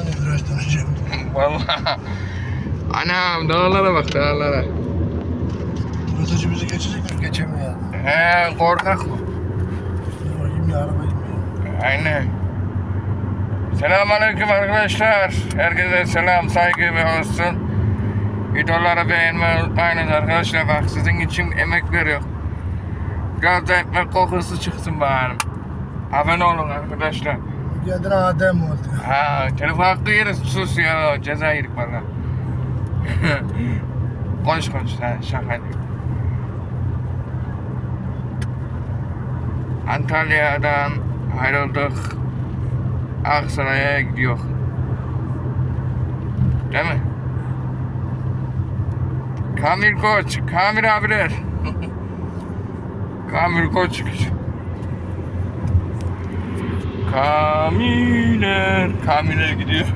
Açlıktan virajdan hocam. Vallahi. Anam dağlara bak dağlara. Rotacı bizi geçecek mi? Geçemiyor. He korkak mı? Bakayım bir araba. Aynen. Selamünaleyküm arkadaşlar. Herkese selam, saygı ve olsun. Videoları beğenmeyi unutmayınız arkadaşlar. Bak sizin için emek veriyor. Biraz da ekmek kokusu çıksın bari. Abone olun arkadaşlar. Kendine Adem oldu. Ha, telefon hakkı yeriz. Sus ya. Ceza yedik valla. konuş konuş. Ha, şaka. Antalya'dan ayrıldık. Aksaray'a gidiyor. Değil mi? Kamil Koç, Kamil abiler. Kamil Koç. Kamiler, Kamiler gidiyor.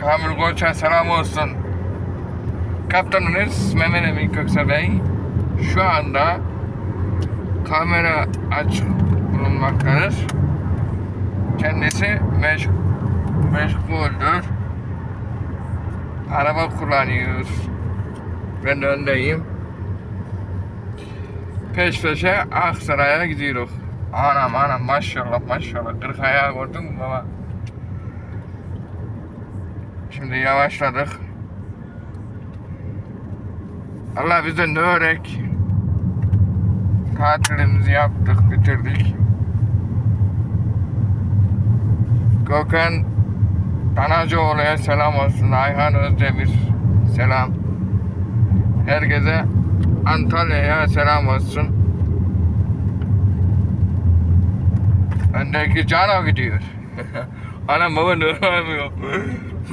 Kamil Koç'a selam olsun. Kaptanınız Mehmet Emin Köksal Bey şu anda kamera açık bulunmaktadır. Kendisi meş meşguldür. Araba kullanıyor. Ben de öndeyim. Peş peşe Aksaray'a gidiyoruz. Anam anam maşallah maşallah. Kırk ayağı gördün mü baba? Şimdi yavaşladık. Allah bize ne örek. Tatilimizi yaptık, bitirdik. Gökhan Tanacıoğlu'ya selam olsun. Ayhan Özdemir selam. Herkese Antalya'ya selam olsun. Öndeki Cano gidiyor. Anam baba ne yapıyor?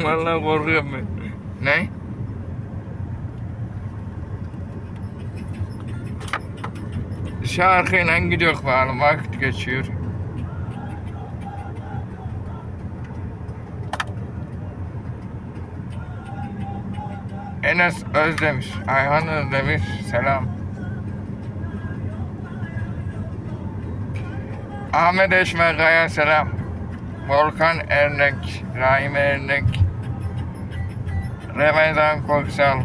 Vallahi korkuyorum ben. Ne? Şarkıyla gidiyor bakalım vakit geçiyor. Enes Özdemir, Ayhan Özdemir, selam. Ahmet Eşmerkaya selam. Volkan Ernek, Rahim Ernek, Remezan Koksal,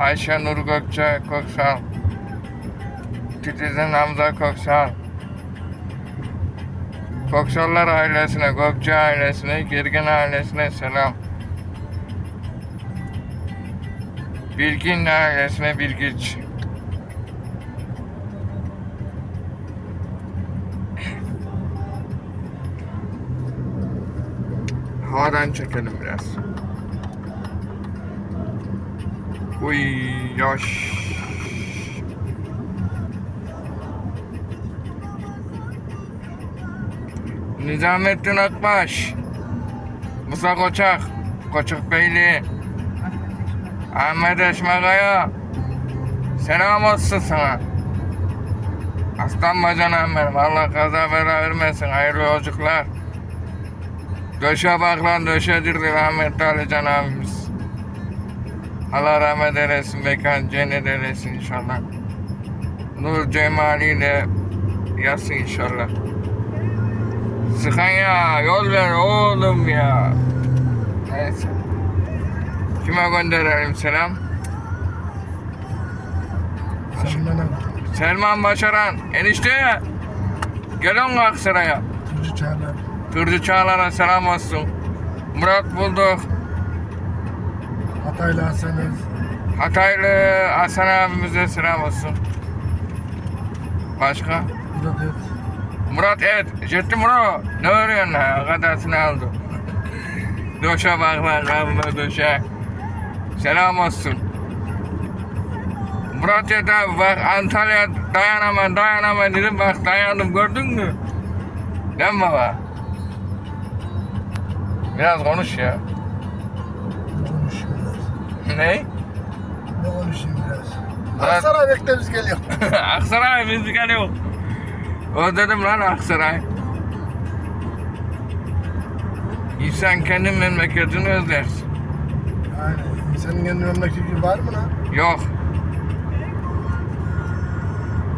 Ayşe Nur Gökçe Koksal, Titiz'in Hamza Koksal, Koksallar ailesine, Gökçe ailesine, Girgin ailesine selam. Bilgin ailesine Bilgiç. Havadan çekelim biraz. Uy yaş. Nizamettin Akbaş. Musa Koçak. Koçak Beyli. Ahmet Eşmekaya. Selam olsun sana. Aslan bacanağım benim. Allah kaza bela vermesin. Hayırlı yolculuklar. Döşe bak lan döşedirdi rahmetli Ali Can abimiz. Allah rahmet eylesin, mekan cennet eylesin inşallah. Nur cemaliyle yatsın inşallah. Sıkan ya, yol ver oğlum ya. Neyse. Kime gönderelim selam? Al. Selman Başaran, enişte. Gelin Aksaray'a. Turucu Çağlar. Türcü Çağlar'a selam olsun. Murat bulduk. Hataylı Hasan. Hataylı Hasan abimize selam olsun. Başka? Murat Öz. Murat evet. Ciddi Murat. Ne örüyorsun ha? Kadasını aldı. Döşe bak lan döşe. Selam olsun. Murat ya da bak Antalya dayanamam dayanamam dedim bak dayandım gördün mü? Değil mi baba? Biraz konuş ya. Konuşayım biraz? ne? Ne konuşayım biraz? Aksaray beklemiz geliyor. Aksaray biz geliyor. O dedim lan Aksaray. İnsan kendi memleketini özlersin. Aynen. Senin kendi memleketin var mı lan? Yok.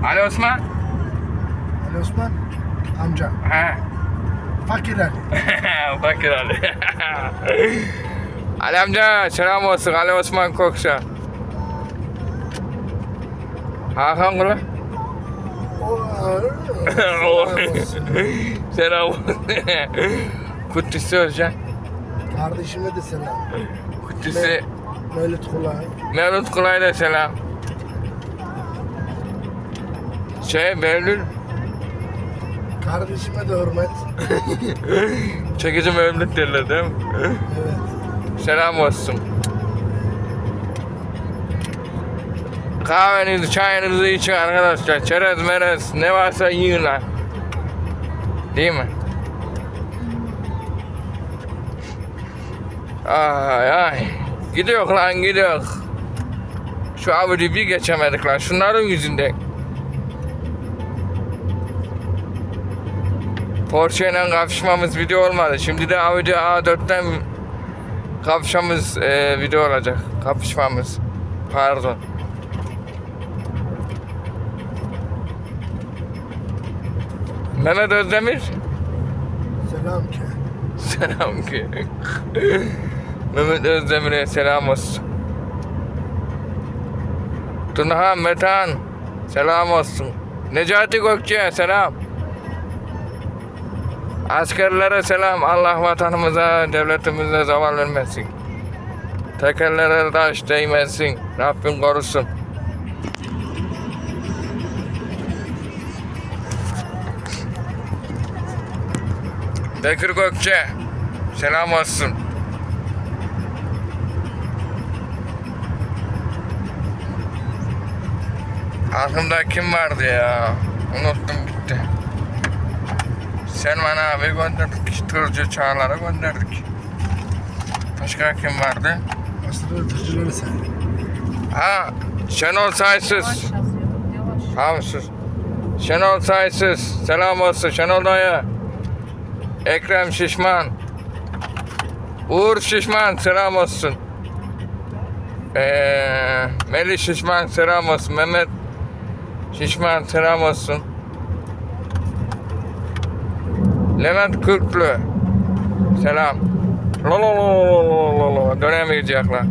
Ali Osman? Ali Osman? Amca. He. Fakir Ali. Bakır Ali. Ali amca selam olsun Ali Osman Koksa. Hakan. O, selam olsun. Kutlusu hocam. Kardeşime de selam. Kutlusu Mevlüt Kulay. Mevlüt Kulay da selam. Şey Mevlüt Kardeşime de hürmet. çekici Mevlüt derler değil mi? Evet. Selam olsun. Kahvenizi, çayınızı için arkadaşlar. Çerez merez ne varsa yiyin lan. Değil mi? Ay ay. Gidiyor lan gidiyor. Şu Audi'yi bir geçemedik lan. Şunların yüzünden. Porsche ile kapışmamız video olmadı. Şimdi de Audi A4'ten kapışmamız e, video olacak. Kapışmamız. Pardon. Mehmet Özdemir. Selam ki. Selam ki. Mehmet Özdemir'e selam olsun. Tunha Metan. Selam olsun. Necati Gökçe selam. Askerlere selam. Allah vatanımıza, devletimize zaval vermesin. Tekerlere taş değmesin. Rabbim korusun. Bekir Gökçe. Selam olsun. Aklımda kim vardı ya? Unuttum gitti. Selman abi gönderdik. Tırcı Çağlar'a gönderdik. Başka kim vardı? Aslında tırcıları sen. Ha, Şenol Saysız. Yavaş yazıyor. Yavaş. Tamam sus. Şenol Saysız. Selam olsun Şenol dayı. Ekrem Şişman. Uğur Şişman selam olsun. Ee, Melih Şişman selam olsun. Mehmet Şişman olsun. Levent Kürklü selam. Lo lo lo lo lo lo lo dönemeyecekler.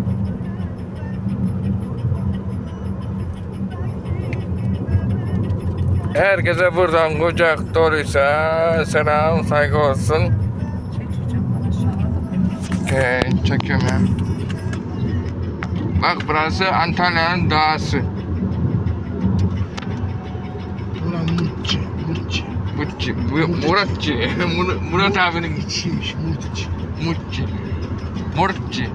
Herkese buradan kucak doluysa selam saygı olsun. Okey, çekiyorum ya. Bak burası Antalya'nın dağısı. Muratçı. Mur- Murat abinin İçiymiş Murtçı. Mutçi. Murtçı.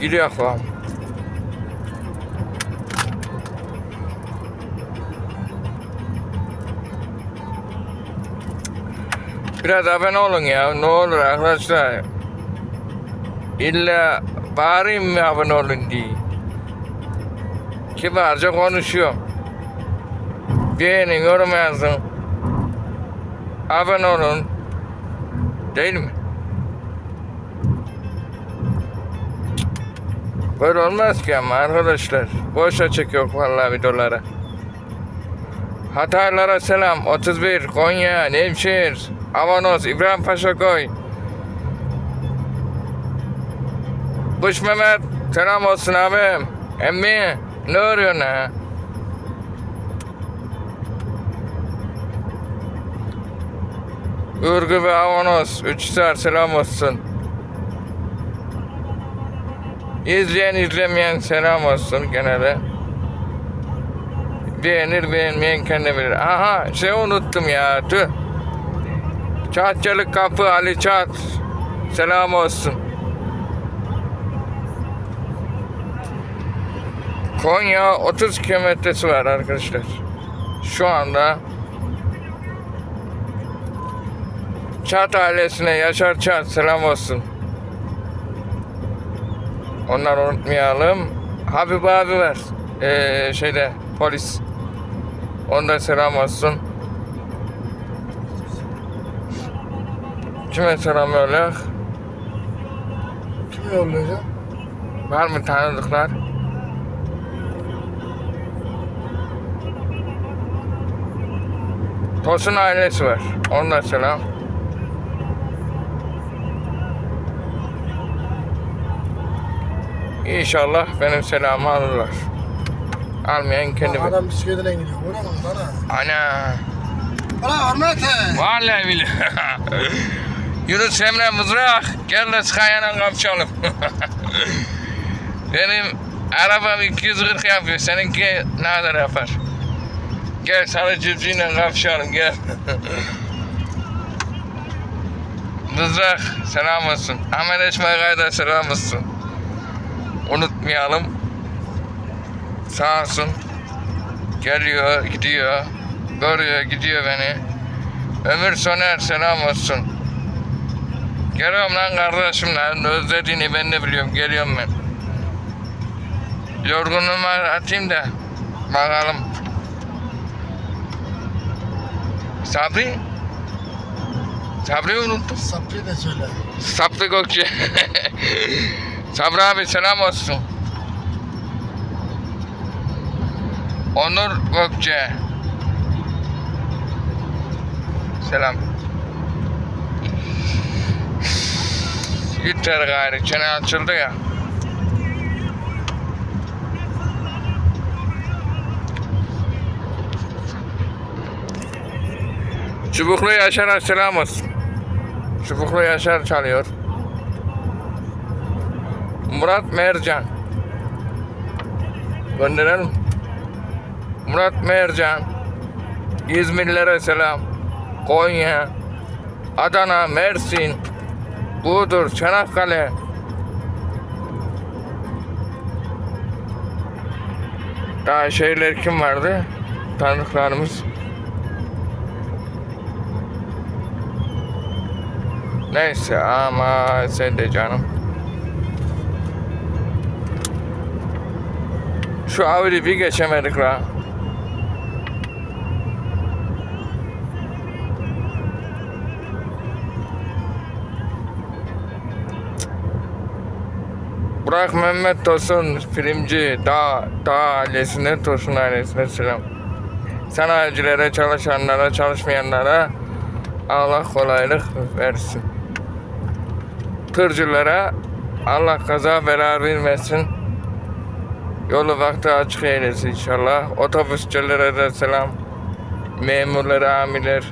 Gidiyor falan. Biraz abone olun ya. Ne olur arkadaşlar. İlla bağırayım mı abone olun diye. Kibarca konuşuyor. Beğenin, yorum yazın. Abone olun. Değil mi? Böyle olmaz ki ama arkadaşlar. Boşa çekiyor vallahi videoları. Hataylara selam. 31 Konya, Nevşehir, Avanos, İbrahim Paşa Koy. Kuş Mehmet selam olsun abim. Emmi ne arıyorsun ha? Ürgü ve Avanos. Üçler selam olsun. İzleyen izlemeyen selam olsun genelde. Beğenir beğenmeyen kendi bilir. Aha şey unuttum ya tüh. Çatçılık kapı Ali Çat. Selam olsun. Konya 30 kilometresi var arkadaşlar. Şu anda Çat ailesine Yaşar Çat selam olsun. Onları unutmayalım. Habib abi var. Ee, şeyde polis. Onda selam olsun. Kime selam öyle? Kime yollayacağım? Var mı tanıdıklar? Tosun ailesi var. Ondan selam. İnşallah benim selamı alırlar. Almayan kendi bilir. Adam bisikletine gidiyor. Bak bana. Ana. Bana hürmet et. Vallahi billahi. Yunus Emre Mızrak. Gel de Skaya'na kapışalım. Benim arabam 240 yapıyor. Seninki ne kadar yapar? Gel sana cüzcüyle kapışalım gel. Mızrak selam olsun. Ahmet Eşmeğa'ya da selam olsun. Unutmayalım. Sağ olsun. Geliyor, gidiyor. Görüyor, gidiyor beni. Ömür Soner selam olsun. Geliyorum lan kardeşim lan. Özlediğini ben de biliyorum. Geliyorum ben. Yorgunluğumu atayım da. Bakalım. Sabri? Sabri unuttum. Sapri de söyle. Saplı Gökçe. Sabri abi selam olsun. Onur Gökçe. Selam. Yeter gayrı. Çene açıldı ya. Çubuklu Yaşar'a selam olsun. Çubuklu Yaşar çalıyor. Murat Mercan. Gönderelim. Murat Mercan. İzmirlere selam. Konya. Adana, Mersin. Burdur, Çanakkale. Daha şeyler kim vardı? Tanıdıklarımız. Neyse ama sen de canım. Şu Audi bir geçemedik la. Burak Mehmet Tosun filmci Dağ, Dağ ailesine Tosun ailesine selam. Sanayicilere, çalışanlara, çalışmayanlara Allah kolaylık versin. Tırcılara Allah kaza bela vermesin. Yolu vakti açık eylesin inşallah. Otobüsçülere de selam. Memurlara, amirler.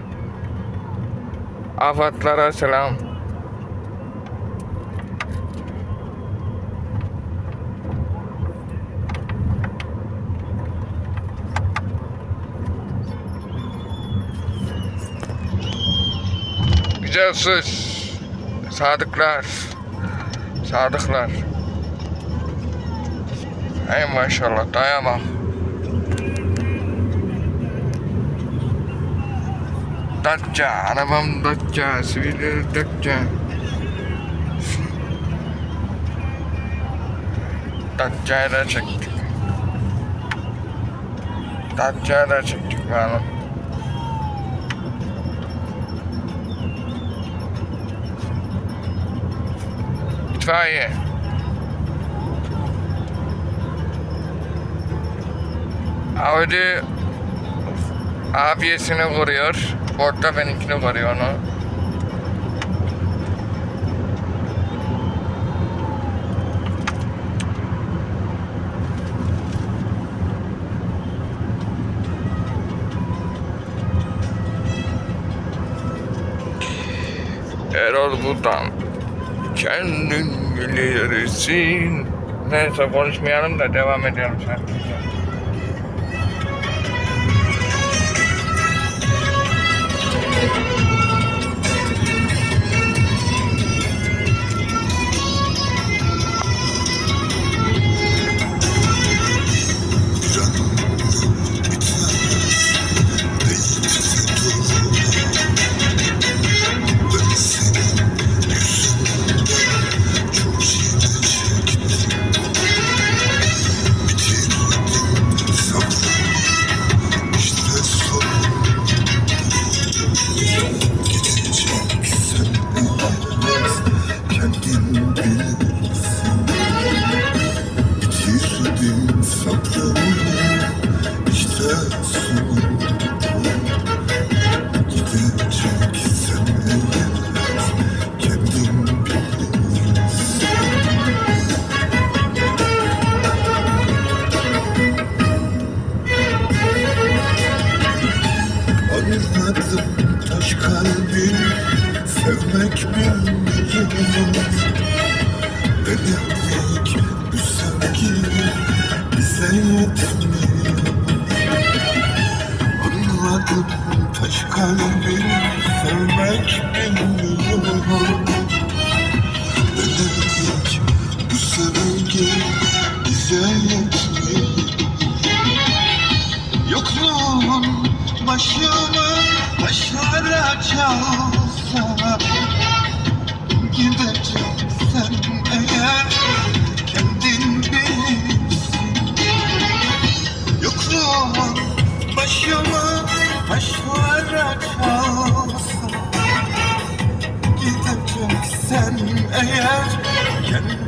Afatlara selam. Güzel söz. Sadıklar. Sadıklar. Ey maşallah dayanma. Datça, arabam Datça, sivil Datça. Datça'yı da çektik. Datça'yı da çektik bakalım. Sverige. Avcı abiyesini koruyor. Orta benimkini koruyor onu. Erol Gudan. Kendin bilirsin. Neyse konuşmayalım da devam edelim şarkıya. İşte son başımı taşlara çalsana. Gideceksen eğer kendin bilirsin. Yokluğun başımı taşlara çalsana. Gideceksen eğer kendin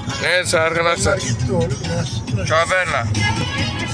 Neyse arkadaşlar. Kaverla.